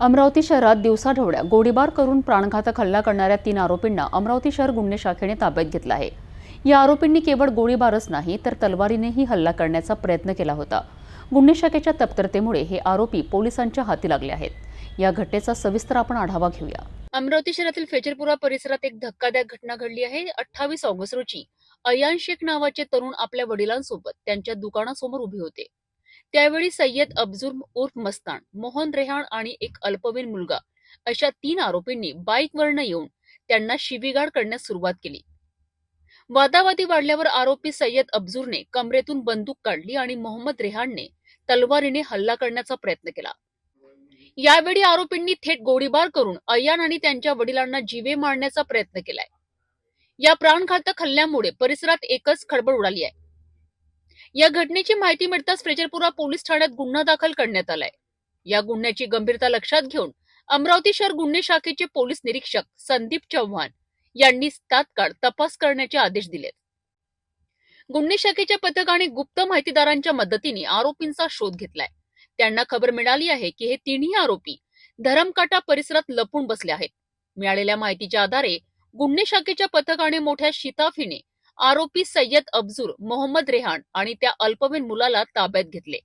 अमरावती शहरात दिवसाढवळ्या गोळीबार करून प्राणघातक हल्ला करणाऱ्या तीन आरोपींना अमरावती शहर गुन्हे शाखेने ताब्यात घेतलं आहे. या आरोपींनी केवळ गोळीबारच नाही तर तलवारीनेही हल्ला करण्याचा प्रयत्न केला होता. गुन्हे शाखेच्या तत्परतेमुळे हे आरोपी पोलिसांच्या हाती लागले आहेत. या घटनेचा सविस्तर आपण आढावा घेऊया. अमरावती शहरातील फेजरपुरा परिसरात एक धक्कादायक घटना घडली आहे. अठ्ठावीस ऑगस्ट रोजी अयान शेख नावाचे तरुण आपल्या वडिलांसोबत त्यांच्या दुकानासमोर उभे होते. त्यावेळी सय्यद अब्जुर उर्फ मस्तान मोहन रेहान आणि एक अल्पवयीन मुलगा अशा तीन आरोपींनी बाईकवरनं येऊन त्यांना शिवीगाळ करण्यास सुरुवात केली. वादावादी वाढल्यावर आरोपी सय्यद अब्जुरने कमरेतून बंदूक काढली आणि मोहम्मद रेहानने तलवारीने हल्ला करण्याचा प्रयत्न केला. यावेळी आरोपींनी थेट गोळीबार करून अयान आणि त्यांच्या वडिलांना जीवे मारण्याचा प्रयत्न केलाय. या प्राणघातक हल्ल्यामुळे परिसरात एकच खळबळ उडाली आहे. या घटनेची माहिती मिळताच फ्रेजरपुरा पोलीस ठाण्यात गुन्हा दाखल करण्यात आलाय. या गुन्ह्याची गंभीरता लक्षात घेऊन अमरावती शहर गुन्हे शाखेचे पोलीस निरीक्षक संदीप चव्हाण यांनी तात्काळ तपास करण्याचे आदेश दिलेत. गुन्हे शाखेच्या पथकाने गुप्त माहितीदारांच्या मदतीने आरोपींचा शोध घेतलाय. त्यांना खबर मिळाली आहे की हे तिन्ही आरोपी धरमकाटा परिसरात लपून बसले आहेत. मिळालेल्या माहितीच्या आधारे गुन्हे शाखेच्या पथकाने मोठ्या शिताफीने आरोपी सय्यद अब्जूर मोहम्मद रेहान आणि त्या अल्पवयीन मुलाला ताब्यात घेतले.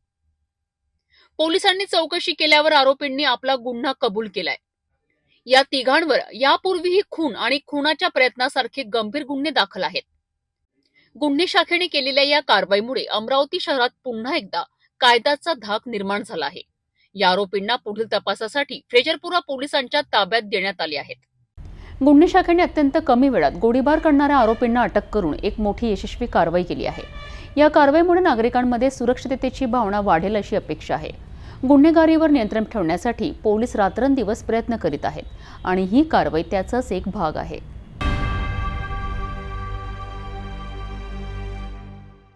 पोलिसांनी चौकशी केल्यावर आरोपींनी आपला गुन्हा कबूल केलाय. या तिघांवर यापूर्वीही खून आणि खुनाच्या प्रयत्नासारखे गंभीर गुन्हे दाखल आहेत. गुन्हे शाखेने केलेल्या या कारवाईमुळे अमरावती शहरात पुन्हा एकदा कायद्याचा धाक निर्माण झाला आहे. या आरोपींना पुढील तपासासाठी फ्रेजरपुरा पोलिसांच्या ताब्यात देण्यात आले आहेत. गुन्हे शाखेने अत्यंत कमी वेळात गोळीबार करणाऱ्या आरोपींना अटक करून एक मोठी यशस्वी कारवाई केली आहे. या कारवाईमुळे नागरिकांमध्ये सुरक्षिततेची भावना वाढेल अशी अपेक्षा आहे. गुन्हेगारीवर नियंत्रण ठेवण्यासाठी पोलीस रात्रंदिवस प्रयत्न करीत आहेत आणि ही कारवाई त्याचाच एक भाग आहे.